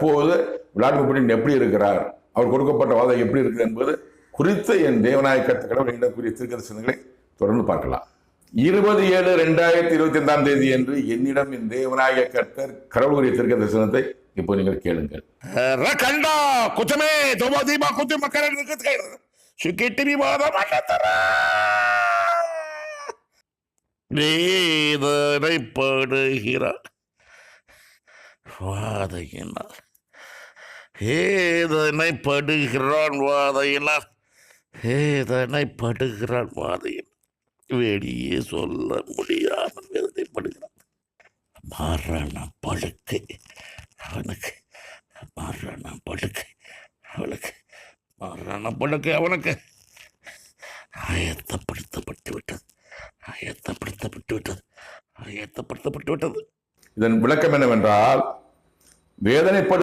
தற்போது Vladimir Putin எப்படி இருக்கிறார்? அவர் கொடுக்கப்பட்ட வாதை எப்படி இருக்கு என்பது குறித்த என் தேவநாயக கடவுளிடம் கூறிய திருக்கதர்சனங்களை தொடர்ந்து பார்க்கலாம். இருபது ஏழு ரெண்டாயிரத்தி இருபத்தி ஐந்தாம் தேதி என்று என்னிடம் என் தேவநாயக கர்த்தர் கடவுளுடைய திருக்க தரிசனத்தை இப்போ நீங்கள் கேளுங்கள். ரகண்டா குச்சமே தோமா தீபா குத்து ஏதனை படுகிறான் வாதையினால் ஏதனை படுகிறான் வாதையின். வெளியே சொல்ல முடியாமல் வேதனைப்படுகிறான். மரண படுக்கை. அவனுக்கு மரண படுக்கை. அவளுக்கு மரண படுக்கை அவனுக்கு. ஆயத்தப்படுத்தப்பட்டு விட்டது. ஆயத்தப்படுத்தப்பட்டு விட்டது. ஆயத்தப்படுத்தப்பட்டு விட்டது. இதன் விளக்கம் என்னவென்றால் வேதனைப்படு